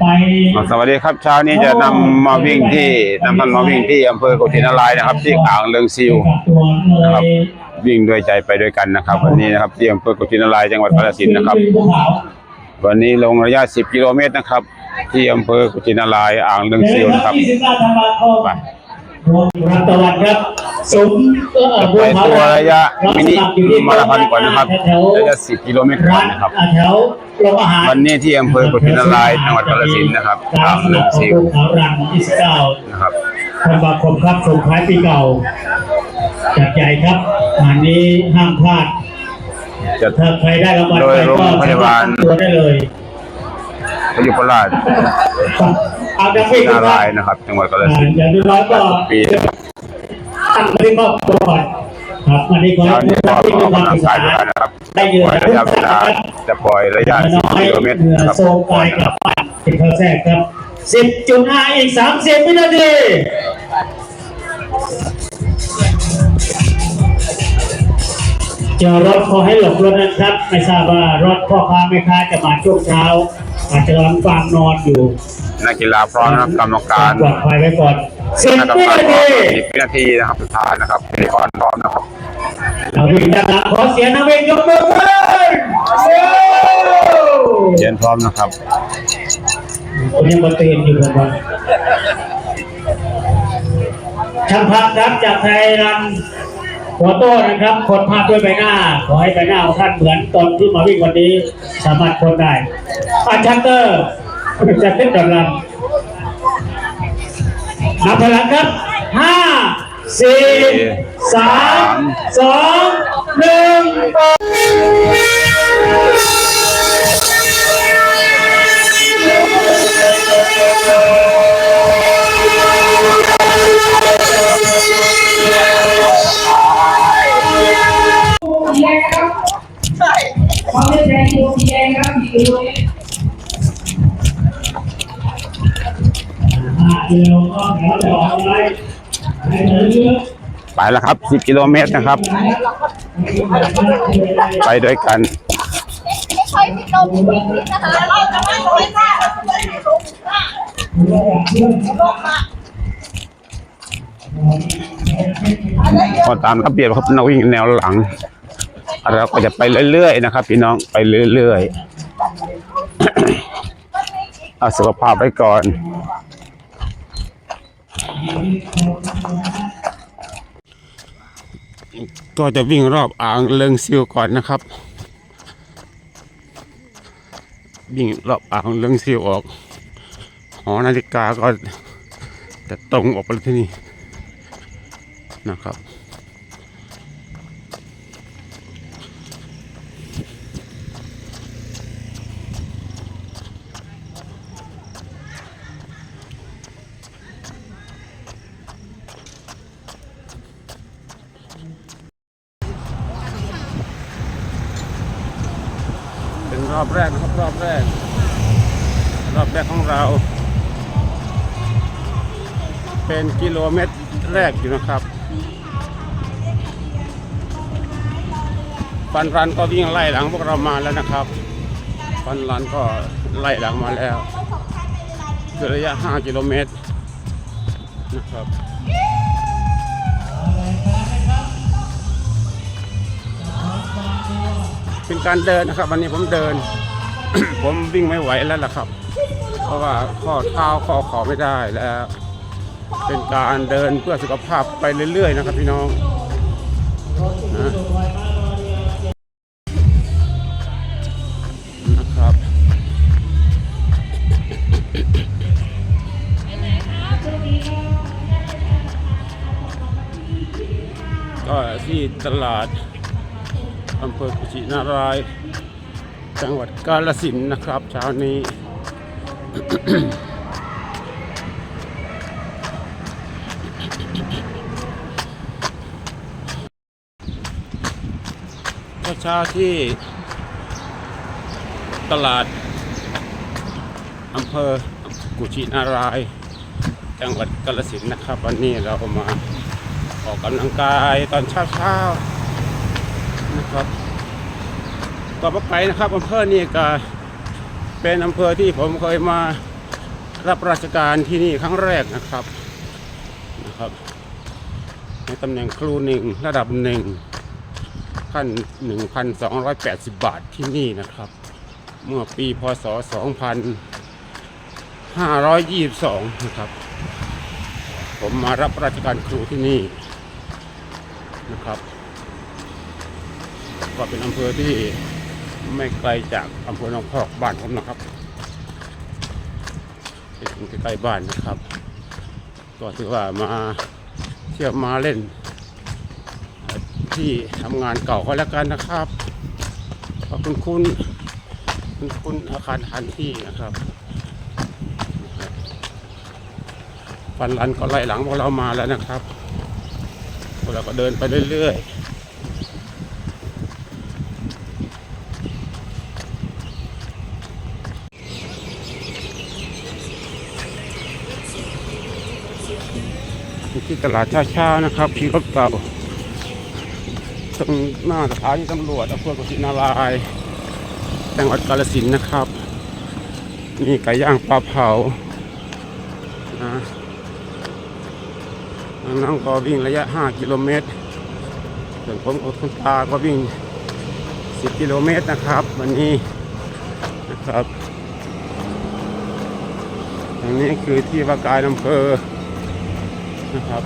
ไปสวัสดีครับเช้านี้จะนำมาวิ่งที่นำท่านมาวิ่งที่อำเภอกุชินารายณ์นะครับ ที่อ่างเลืองซิวตัวเลนะครับยวิ่งด้วยใจไปด้วยกันนะครับ วันนี้นะครับที่อำเภอกุชินารายณ์จังหวัดกาฬสินธุ์นะครับ วันนี้ลงระยะ 10 กิโลเมตรนะครับ ที่อำเภอกุชินารายณ์อ่างเลืองซิวนะครับ29ธันวาคมไป รับตะวันครับสมเอ่อจะบัไปวขาวตัวระยะรับมิสนิมัครอยู่ที่มาราธอนก่อนนะครับแถวระยะ10 กิโลเมตรก่อร้านนนะครับแถวโรงอาหารวันนี้ที่อำเภอกุชินารายณ์จังหวัดกาฬสินธุ์นะครับร้าอ่านงสเลืมัอคงรของซิวบัวขาวรัน29นะครับธันวาคมครับส่งท้ายปีเก่าจัดใหญ่ครับงานนี้ห้ามพลาดจะถ้าใครได้รางวัลโดไปยโรงก็พยาบาลตัวได้เลยพยุพราช เอาดังวิ่งนานะครัราบยณ์นะครับ จังหวัดกาฬอ่าสินธุ์ อย่างน้อยๆก็ปี ตั้งปฏิบัติก่อนครับวันนี้ขอเช้าให้นี้ทุกก็ท่านอที่อกมีความกำลังกายด้วยกันนะครับได้เยปอะล่อยระยะเวลาจะปล่อยระยะน้อย10กิโลเมตรเหงื่อนะครับโซมกายกลับบ้านเป็นข้อแทรกครับสิบจุดห้าอีกสามสิบวินาทีเจอรถขอให้หลบรถนะครับ ไม่ทราบว่ารถพ่อค้าแม่ค้าจะมาช่วงเช้า อาจจะกำลังฟังนอนอยู่นักกีฬาพร้อมนะครับกรรมการปลอดภัยไว้ก่อนสิบนักกรรมวิการนาพร้อมทีสิบวินาทีนะครับสุดท้ายนะครับพิธีกรพร้อมนะครับเอาวิ่งด้านหลังขอเสียงนะวิ่งยกมือขึ้นเรียนพร้อมนะครับผมยังมาเตือนอยู่ผมว่าช่างภาพครับจากไทยรัน หัวโต้นะครับ คนภาพด้วยใบหน้า ขอให้ใบหน้าของท่านเหมือนตอนที่มาวิ่งวันนี้สามารถคนได้อาชัตเตอร์จะเต้นกำลังนับพลังครับห้าสี่สามสองหนึ่ง ไรให้เหลือเยอะไปแล้วครับ 10 กิโลเมตรนะครับ ไปด้วยกันไม่ใช่ที่เราพิมคราจะไม่ลงหน้าเราจะไม่ลงหน้าลงมาอะไรเยอะก็ตามระเบียบครับนักวิ่งแนวหลังเราก็จะไปเรื่อยๆนะครับ พี่น้องไปเรื่อยๆ เอาสุขภาพไว้ก่อน ก็จะวิ่งรอบอ่างเลิงซิวก่อนนะครับ วิ่งรอบอ่างเลิงซิวออกหอนาฬิกาก็จะตรงออกไปที่นี่นะครับ รอบแรกนะครับรอบแรก รอบแรกของเรา เป็นกิโลเมตรแรกอยู่นะครับฟันรันก็วิ่งไล่หลังพวกเรามาแล้วนะครับฟันรันก็ไล่หลังมาแล้วคือระยะ 5 กิโลเมตรนะครับ เป็นการเดินนะครับ วันนี้ผมเดิน ผมวิ่งไม่ไหวแล้วล่ะครับ เพราะว่าข้อเท้าข้อเข่าไม่ได้แล้ว เป็นการเดินเพื่อสุขภาพไปเรื่อย ๆ นะครับ พี่น้องนะนะครับก็ที่ตลาด ภอกุชินาราย จังหวัดกาฬสินธุ์นะครับเช้านี้ก็เช้าที่ตลาดอำเภอกุชินาราย จังหวัดกาฬสินธุ์นะครับ วันนี้เรามาออกกำลังกายตอนเช้าๆนะครับ ก็มาไปนะครับอำเภอนี้ก็เป็นอำเภอที่ผมเคยมารับราชการที่นี่ครั้งแรกนะครับนะครับในตำแหน่งครูหนึ่งระดับหนึ่งขั้น 1,280 บาทที่นี่นะครับ เมื่อปีพศ 2522 นะครับ ผมมารับราชการครูที่นี่นะครับ ก็เป็นอำเภอที่ ไม่ไกลจากอำเภอหนองพอกบ้านผมนะครับเป็นใกล้ๆบ้านนะครับ ก็ถือว่ามาเที่ยวมาเล่น ที่ทำงานเก่าก็แล้วกันนะครับขอบคุณคุณคุณคุณอาคารทันที่นะครับฟันรันก็ไล่หลังพวกเรามาแล้วนะครับพวกเราก็เดินไปเรื่อยๆ ที่ตลาดช้าๆนะครับขี่รถเก่าตรงหน้าสถานีตำรวจอำเภอกุชินารายจังหวัดกาฬสินธุ์นะครับ นี่ไก่ย่างปลาเผานะน้องก็วิ่งระยะ 5 กิโลเมตร ส่วนผมกับคุณตาก็วิ่ง 10 กิโลเมตรนะครับ วันนี้นะครับ ตรงนี้คือที่ว่าการอำเภอ นะครับ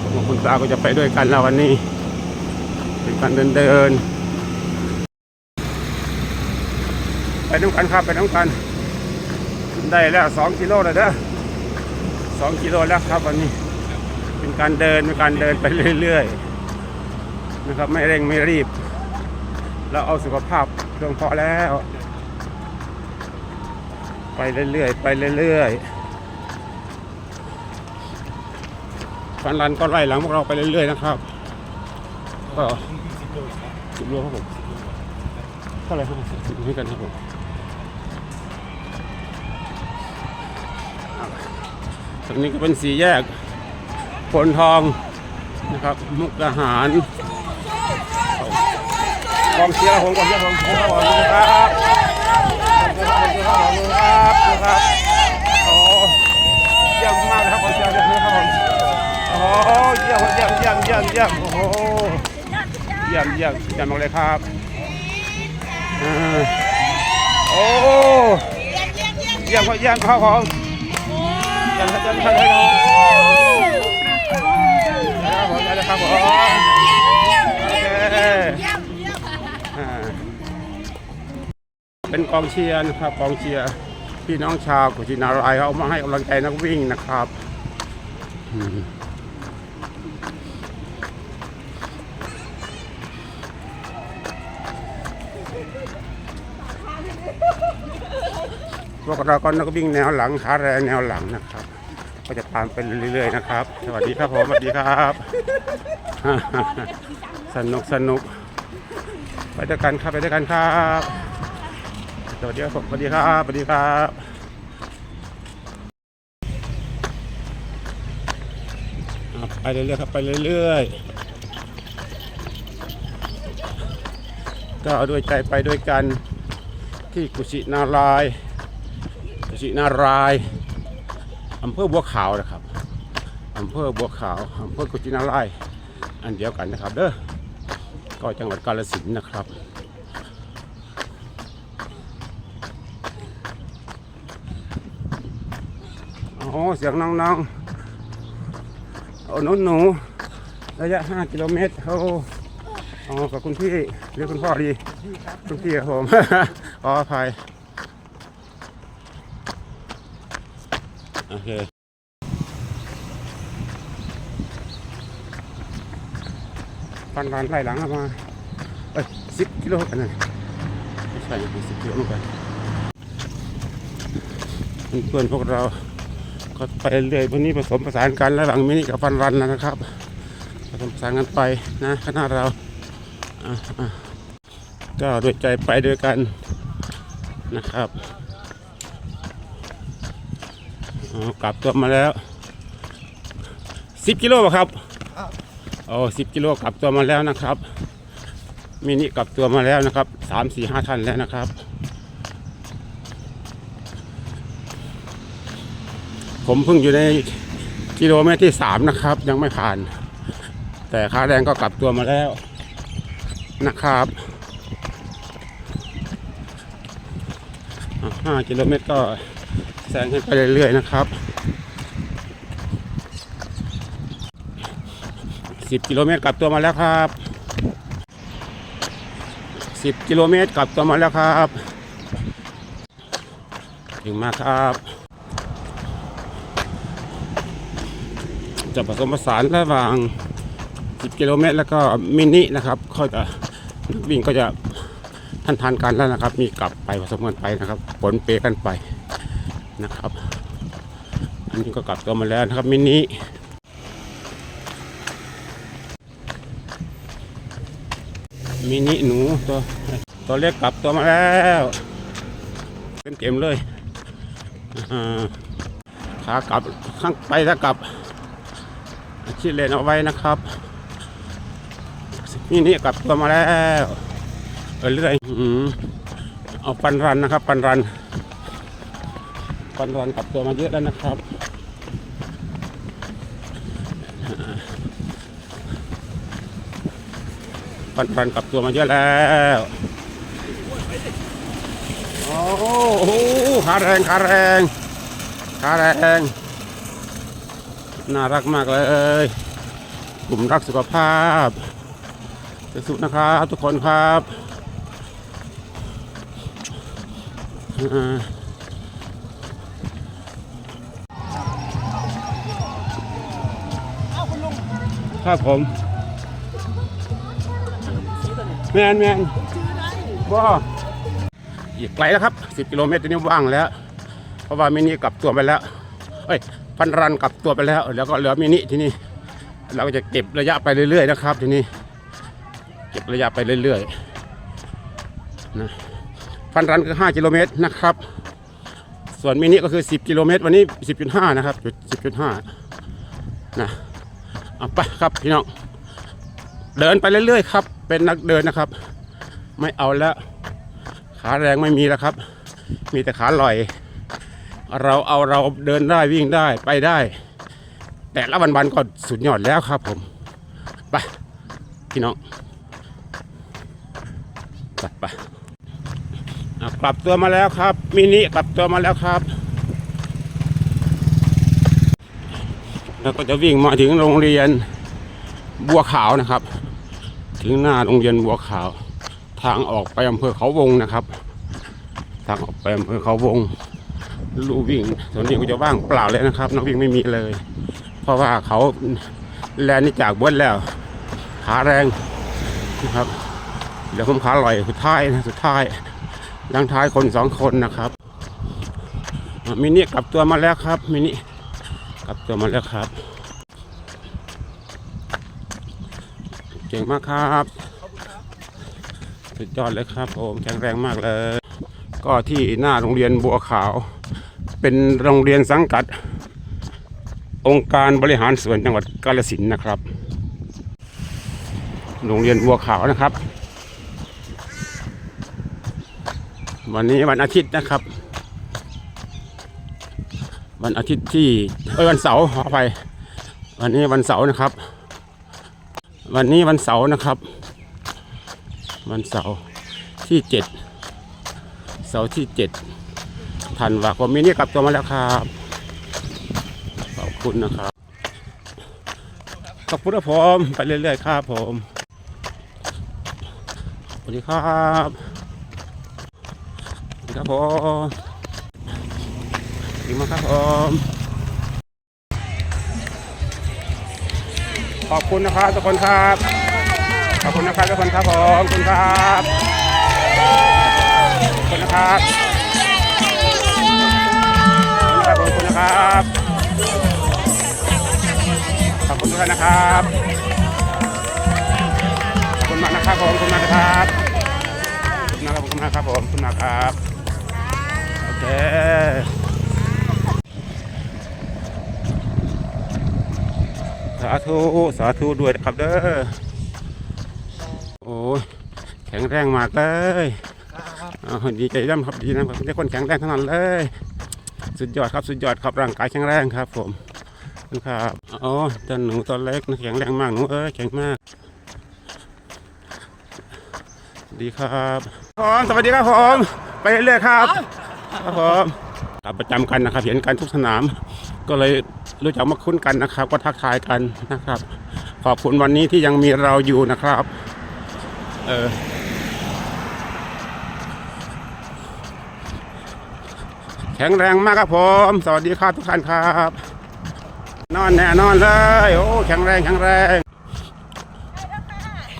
ผมกับคุณตาก็จะไปด้วยกันแล้ววันนี้เป็นการเดินเดินไปน้ำกันครับไปน้ำกัน ได้แล้วสองกิโลแล้วเด้อสองกิโลแล้วครับวันนี้ เป็นการเดินเป็นการเดินไปเรื่อยๆนะครับไม่เร่งไม่รีบแล้วเอาสุขภาพเพียงพอแล้ว ไปเรื่อยๆไปเรื่อยๆฟันรันก็ไล่หลังพวกเราไปเรื่อยๆนะครับก็สิบโลครับผมเท่าไหร่ครับสิบให้กันครับผมตรงนี้ก็เป็นสี่แยกพลทองนะครับมุกดาหารกองเชียร์ผมกองเชียร์ผมขอบคุณครับ ครับนะครับโอ้เยี่ยมมากนะครับขอเชิญนะครับผมโอ้เยี่ยมเยี่ยมเยี่ยมเยี่ยมเยี่ยมโอ้โหเยี่ยมเยี่ยมเยี่ยมมากเลยครับอ่าโอ้เยี่ยมครับเยี่ยมครับผมเยี่ยมครับเยี่ยมครับเยี่ยมครับผมเยี่ยมครับผมโอเค เป็นกองเชียร์นะครับกองเชียร์พี่น้องชาวกุชินารายเขามาให้กำลังใจนักวิ่งนะครับพวกเราก็นักวิ่งแนวหลังขาแรงแนวหลังนะครับ ก็จะตามไปเรื่อยๆนะครับ สวัสดีครับผมสวัสดีครับ สนุกสนุกไปด้วยกันครับไปด้วยกันครับ วัสดีครับสวัสดีครับสวัสดีครับไปเรื่อยๆครับไปเรื่อยๆก็เอาด้วยใจไปด้วยกันที่กุชินารายกุชินารายอำเภอบัวขาวนะครับอำเภอบัวขาวอำเภอกุชินารายอันเดียวกันนะครับเด้อก็จังหวัดกาฬสินธุ์นะครับ โอ้เสียงน้องๆเอาหนูหนูๆระยะ 5 กิโลเมตรโอ้อ๋อกับคุณพี่หรือคุณพ่อดีคุณพี่ครับผม ขออภัยโอเคฟันรันไล่หลังเข้ามาเอ้ยสิบกิโลกันนะไม่ใช่สิบกิโลเหมือนกันเพื่อนๆพวกเรา ก็ไปเรื่อยวันนี้ผสมผสานกันระหว่างมินิกับฟันรันนะครับผสมผสานกันไปนะคณะเราก็ด้วยใจไปด้วยกันนะครับกลับตัวมาแล้วสิบกิโลครับโอ้สิบกิโลกลับตัวมาแล้วนะครับมินิกลับตัวมาแล้วนะครับสามสี่ห้าท่านแล้วนะครับ ผมเพิ่งอยู่ในกิโลเมตรที่สามนะครับ ยังไม่ผ่าน แต่ค่าแรงก็กลับตัวมาแล้วนะครับห้ากิโลเมตรก็แซงขึ้นไปเรื่อยๆนะครับสิบกิโลเมตรกลับตัวมาแล้วครับสิบกิโลเมตรกลับตัวมาแล้วครับ ถึงมาครับ จะผสมผสานระหว่าง 10 กิโลเมตร แล้วก็มินินะครับก็จะนักวิ่งก็จะทันทานกันแล้วนะครับ มีกลับไปผสมกันไปนะครับ ผลเปกันไปนะครับ อันนี้ก็กลับตัวมาแล้วนะครับมินิมินิหนูตัวตัวเล็กกลับตัวมาแล้วเต็มเกมเลยอ่าขากลับข้างไปถ้ากลับิเลนเอาไว้นะครับนี่นี่กลับตัวมาแล้วเออเรื่อยเอาปันรันนะครับ ปันรัน ปันรันกลับตัวมาเยอะแล้วนะครับปันรันกลับตัวมาเยอะแล้วโอ้โหขาแรงขาแรงขาแรง น่ารักมากเลยกลุ่มรักสุขภาพสุขนะครับทุกคนครับอ่าครับผมแมนแมนว่าอีกไกลแล้วครับ 10 กิโลเมตรนนี้ว่างแล้ว เพราะว่ามินิกลับตัวไปแล้ว เอ้ยพันรันกลับตัวไปแล้ว แล้วก็เหลือมินิที่นี่เราก็จะเก็บระยะไปเรื่อยๆนะครับทีนี้ เก็บระยะไปเรื่อยๆนะพันรันคือ 5 กิโลเมตรนะครับ ส่วนมินิก็คือ 10 กิโลเมตร วันนี้ 10.5 นะครับจุด10.5 นะเอาไปครับพี่น้องเดินไปเรื่อยๆครับ เป็นนักเดินนะครับ ไม่เอาแล้ว ขาแรงไม่มีแล้วครับ มีแต่ขาลอย เราเอาเราเดินได้วิ่งได้ไปได้ แต่ละวันวันๆก็สุดยอดแล้วครับผมไปพี่น้องไปไปกลับตัวมาแล้วครับมินิกลับตัวมาแล้วครับแล้วก็จะวิ่งมาถึงโรงเรียนบัวขาวนะครับ ถึงหน้าโรงเรียนบัวขาว ทางออกไปอำเภอเขาวงนะครับ ทางออกไปอำเภอเขาวง ลู่วิ่งสวนนี้ก็จะว่างเปล่าเลยนะครับนักวิ่งไม่มีเลย เพราะว่าเขาแลนนี่จากเบิ้ลแล้วขาแรงนะครับเดี๋ยวผมขาลอยสุดท้ายนะสุดท้ายลังท้ายคนสองคนนะครับมินิกลับตัวมาแล้วครับมินิกลับตัวมาแล้วครับ เก่งมากครับสุดยอดเลยครับผมแข็งแรงมากเลย ก็ที่หน้าโรงเรียนบัวขาว เป็นโรงเรียนสังกัด องค์การบริหารส่วนจังหวัดกาฬสินธุ์นะครับ โรงเรียนบัวขาวนะครับ วันนี้วันอาทิตย์นะครับ วันอาทิตย์ที่เอ้ยวันเสาร์ขออภัยวันนี้วันเสาร์นะครับ วันนี้วันเสาร์นะครับ วันเสาร์ที่เจ็ดเสาร์ที่เจ็ด ธันวาคมมินี่กลับตัวมาแล้วครับขอบคุณนะครับขอบคุณครับผมไปเรื่อยๆครับผมสวัสดีครับสวัสดีครับผมดีมากครับผมขอบคุณนะครับทุกคนครับ ขอบคุณนะครับทุกคนครับผมขอบคุณครับขอบคุณนะครับ ขอบคุณทุกท่านนะครับ ขอบคุณมากนะครับผมขอบคุณมากนะครับขอบคุณมากครับขอบคุณมากครับผมขอบคุณมากครับ โอเคสาธุสาธุด้วยนะครับเด้อ โอ้ยแข็งแรงมากเลย ดีใจร่ำครับดีนะครับได้คนแข็งแรงทั้งนั้นเลย สุดยอดครับสุดยอดครับร่างกายแข็งแรงครับ ผมครับอ๋อเจ้าหนูตัวเล็กแข็งแรงมากหนูเอ้ยแข็งมากดีครับผมสวัสดีครับผมไปเรื่อยๆครับครับผมตามประจำกันนะครับ เห็นกันทุกสนาม ก็เลยรู้จักมาคุ้นกันนะครับ ก็ทักทายกันนะครับ ขอบคุณวันนี้ที่ยังมีเราอยู่นะครับ เออ แข็งแรงมากครับผม สวัสดีครับทุกท่านครับ นอนแน่นอนเลย โอ้แข็งแรงแข็งแรง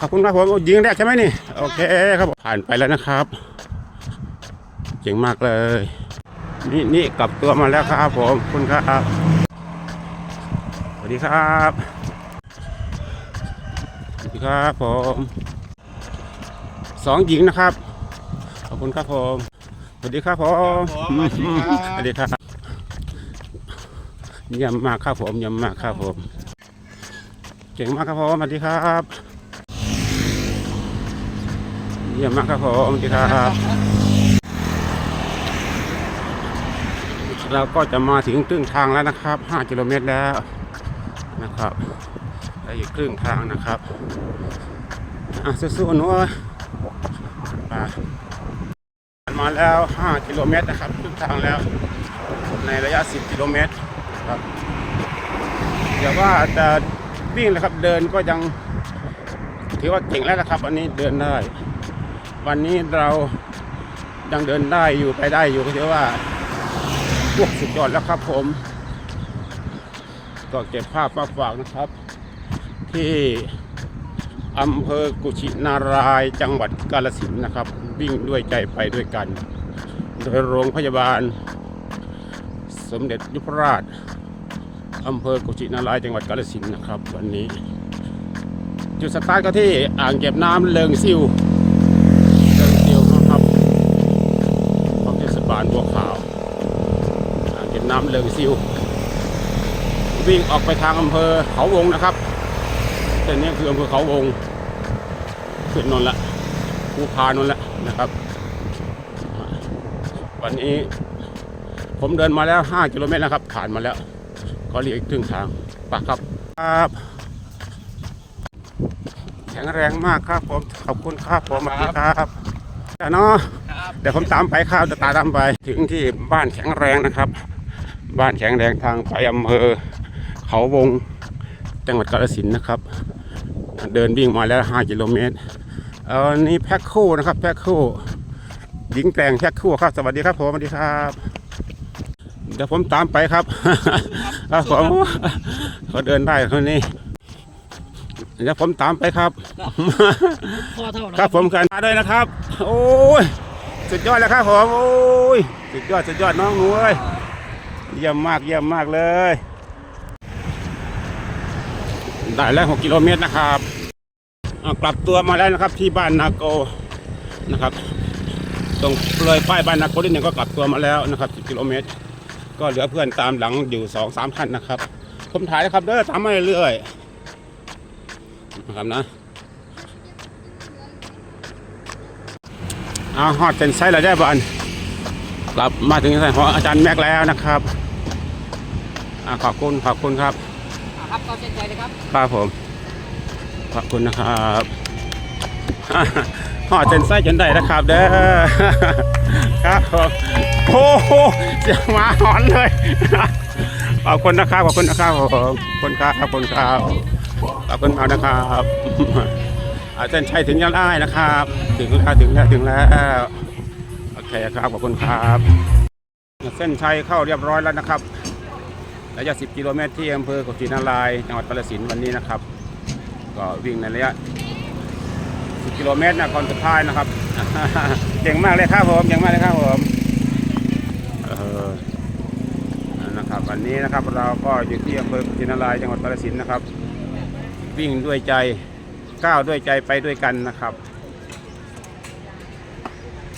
ขอบคุณครับผมยิงแรกใช่ไหมนี่ โอเคครับผมผ่านไปแล้วนะครับเจ๋งมากเลย นี่นี่กลับตัวมาแล้วครับผมคุณครับ สวัสดีครับสวัสดีครับผมสองหญิงนะครับ ขอบคุณครับผม วัสดีครับผมสวัสดีครับเยี่ยมมากครับผมเยี่ยมมากครับผม เก่งมากครับผมสวัสดีครับเยี่ยมมากครับผมสวัสดีครับ เราก็จะมาถึงครึ่งทางแล้วนะครับ 5 กิโลเมตรแล้วนะครับได้อยู่ครึ่งทางนะครับอะสู้ๆหนูเอ้ มาแล้ว 5 กิโลเมตรนะครับครึ่งทางแล้วในระยะ 10 กิโลเมตรครับเดี๋ยวว่าจะวิ่งเลยครับเดินก็ยังถือว่าเก่งแล้วนะครับ อันนี้เดินได้ วันนี้เรายังเดินได้อยู่ไปได้อยู่ก็ถือว่าพวกสุดยอดแล้วครับผมก็เก็บภาพมาฝากนะครับ ที่ อำเภอกุชินาราย จังหวัดกาฬสินนะครับ วิ่งด้วยใจไปด้วยกัน โดยโรงพยาบาล สมเด็จยุพราชอำเภอกุชินาราย จังหวัดกาฬสินนะครับ วันนี้ จุดสตาร์ทก็ที่อ่างเก็บน้ำเลิงซิวเดินเดียวนะครับของเทศบาลบัวขาว อ่างเก็บน้ำเลิงซิววิ่งออกไปทางอำเภอเขาวงนะครับเส้นนี้คืออำเภอเขาวง ขึ้นนนละภูพานนละนะครับ วันนี้ผมเดินมาแล้ว 5 กิโลเมตรนะครับ ผ่านมาแล้วก็เหลืออีกครึ่งทางปะครับครับแข็งแรงมากครับผมขอบคุณครับผมสวัสดีครับจ้าเนาะเดี๋ยวผมตามไปครับจะตามตามไป ถึงที่บ้านแข็งแรงนะครับ บ้านแข็งแรงทางไปอำเภอเขาวงจังหวัดกาฬสินธุ์นะครับ เดินวิ่งมาแล้ว 5 กิโลเมตร เออนี่แพ็คคู่นะครับ แพ็คคู่หญิงแกร่งแพ็คคู่ครับ สวัสดีครับผมสวัสดีครับ เดี๋ยวผมตามไปครับครับผมเขาเดินได้คนนี้เดี๋ยวผมตามไปครับครับผมกันมาด้วยนะครับ โอ้ยสุดยอดแล้วครับผมโอ้ยสุดยอดสุดยอดน้องหนูเอ้ยเยี่ยมมากเยี่ยมมากเลย ได้แล้ว6กิโลเมตรนะครับอะ กลับตัวมาแล้วนะครับ ที่บ้านนาโกนะครับ ตรงเลยป้ายบ้านนาโกนิดหนึ่งก็กลับตัวมาแล้วนะครับ10กิโลเมตร ก็เหลือเพื่อนตามหลังอยู่สองสามท่านนะครับ ผมถ่ายนะครับเด้อตามมาเรื่อยๆนะครับนะเอาฮอดเป็นไซส์เราได้บอลกลับมาถึงไซส์ของอาจารย์แม็กแล้วนะครับอขอบคุณขอบคุณครับครับก็เช่นใจเลยครับครับผม ขอบคุณนะครับอ่อเป็นไซส์จนได้นะครับเด้อครับผมโอ้โหเสียงหมาหอนเลยขอบคุณนะครับขอบคุณนะครับผมขอบคุณครับขอบคุณครับขอบคุณมากนะครับอาจารย์ชัยถึงยังได้นะครับ ถึงแล้วถึงแล้วถึงแล้วโอเคครับขอบคุณครับ เส้นชัยเข้าเรียบร้อยแล้วนะครับระยะ 10 กิโลเมตรที่อำเภอกุชินารายจังหวัดกาฬสินวันนี้นะครับ ก็วิ่งในระยะ10กิโลเมตรนะคนสุดท้ายนะครับ เก่งมากเลยครับผมเก่งมากเลยครับผมเออนะครับวันนี้นะครับเราก็อยู่ที่อำเภอกุชินารายจังหวัดกาฬสินธุ์นะครับ วิ่งด้วยใจก้าวด้วยใจไปด้วยกันนะครับ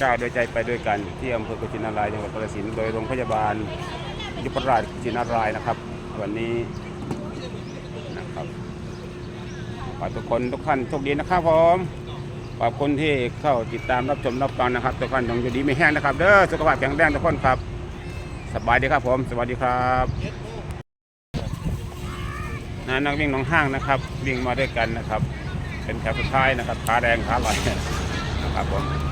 ก้าวด้วยใจไปด้วยกันที่อำเภอกุชินารายจังหวัดกาฬสินธุ์โดยโรงพยาบาลยุพราชกุชินารายนะครับ วันนี้ ขอทุกคนทุกท่านโชคดีนะครับผมขอบคุณที่เข้าติดตามรับชมรับฟังนะครับ ทุกท่านยังอยู่ดีไม่แห้งนะครับเด้อสุขภาพแข็งแรงทุกคนครับ สบายดีครับผม สวัสดีครับนักวิ่งน้องห้างนะครับ วิ่งมาด้วยกันนะครับ เป็นแถวสุดท้ายนะครับขาแดงขาไหลนะครับผม